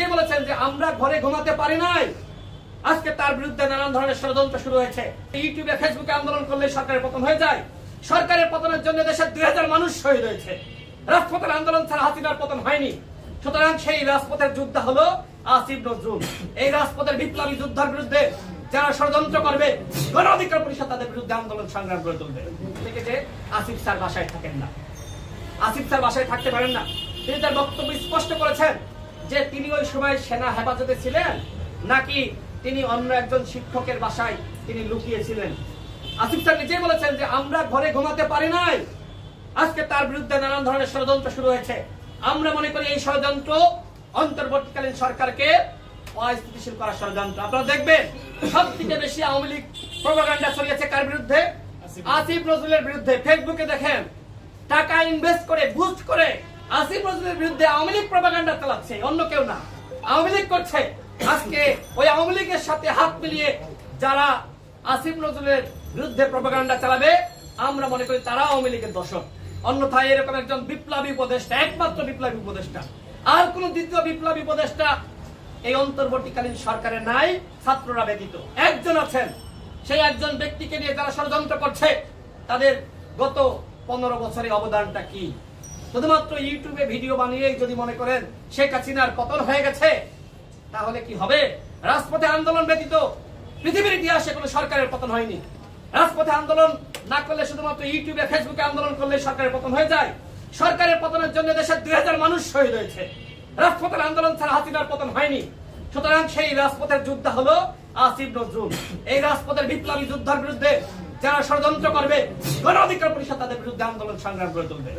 নিজে বলেছেন যে আমরা ঘরে ঘুমাতে পারি নাই। আজকে তার বিরুদ্ধে নানান ধরনের ষড়যন্ত্র শুরু হয়েছে। ইউটিউবে, ফেসবুকে আন্দোলন করলে সরকারের পতন হয়ে যায়। সরকারের পতনের জন্য দেশের দুই হাজার মানুষ শহীদ হয়েছে। রাজপথের আন্দোলন ছাড়া হাসিনার পতন হয়নি। সুতরাং সেই রাজপথের যুদ্ধ হলো আসিফ নজরুল। এই রাজপথের বিপ্লবী যুদ্ধের বিরুদ্ধে যারা ষড়যন্ত্র করবে, গণ অধিকার পরিষদ তাদের বিরুদ্ধে আন্দোলন সংগ্রাম করে তুলবে। থেকে যে আসিফ স্যার বাসায় থাকেন না। আসিফ স্যার বাসায় থাকতে পারেন না। তিনি তার বক্তব্য স্পষ্ট করেছেন। যে তিনি ওই সময় সেনা হেফাজতে ছিলেন নাকি তিনি অন্য একজন শিক্ষকের বাসায় তিনি লুকিয়েছিলেন? আসিফ স্যার নিজে বলেছেন যে আমরা ঘরে ঘুমাতে পারি নাই। আজকে তার বিরুদ্ধে নানান ধরনের ষড়যন্ত্র শুরু হয়েছে। আমরা মনে করি এই ষড়যন্ত্র অন্তর্বর্তীকালীন সরকারকে অস্থিতিশীল করার ষড়যন্ত্র। আপনারা দেখবেন সব থেকে বেশি আওয়ামী লীগ প্রোপাগান্ডা ছড়িয়েছে কার বিরুদ্ধে? আসিফ। নজরুলের বিরুদ্ধে। ফেসবুকে দেখেন টাকা ইনভেস্ট করে বুস্ট করে আসিফ নজরুলের বিরুদ্ধে আওয়ামী লীগ প্রপাগান্ডা চালাচ্ছে, অন্য কেউ না। আওয়ামী লীগ করছে। আজকে ওই আওয়ামী লীগের সাথে হাত মিলিয়ে যারা আসিফ নজরুলের বিরুদ্ধে চালাবে, আমরা মনে করি তারা আওয়ামী লীগের দর্শক। অন্যথায় এরকম একজন বিপ্লবী উপদেষ্টা, একমাত্র বিপ্লবী উপদেষ্টা, আর কোন দ্বিতীয় বিপ্লবী উপদেষ্টা এই অন্তর্বর্তীকালীন সরকারে নাই, ছাত্ররা ব্যতীত। একজন আছেন, সেই একজন ব্যক্তিকে নিয়ে যারা ষড়যন্ত্র করছে, তাদের গত পনেরো বছরের অবদানটা কি? শুধুমাত্র ইউটিউবে ভিডিও বানিয়ে যদি মনে করেন শেখ হাসিনার পতন হয়ে গেছে, তাহলে কি হবে? রাজপথে আন্দোলন ব্যতীত পৃথিবীর ইতিহাসে কোনো সরকারের পতন হয়নি। রাজপথে আন্দোলন না করলে শুধুমাত্র ইউটিউবে, ফেসবুকে আন্দোলন করলে সরকারের পতন হয়ে যায়। সরকারের পতনের জন্য দেশের দুই হাজার মানুষ শহীদ হয়েছে। রাজপথের আন্দোলন ছাড়া হাসিনার পতন হয়নি। সুতরাং সেই রাজপথের যুদ্ধ হলো আসিফ নজরুল। এই রাজপথের বিপ্লবী যুদ্ধের বিরুদ্ধে যারা ষড়যন্ত্র করবে গণ অধিকার পরিষদ তাদের বিরুদ্ধে আন্দোলন সংগ্রাম করে তুলবে।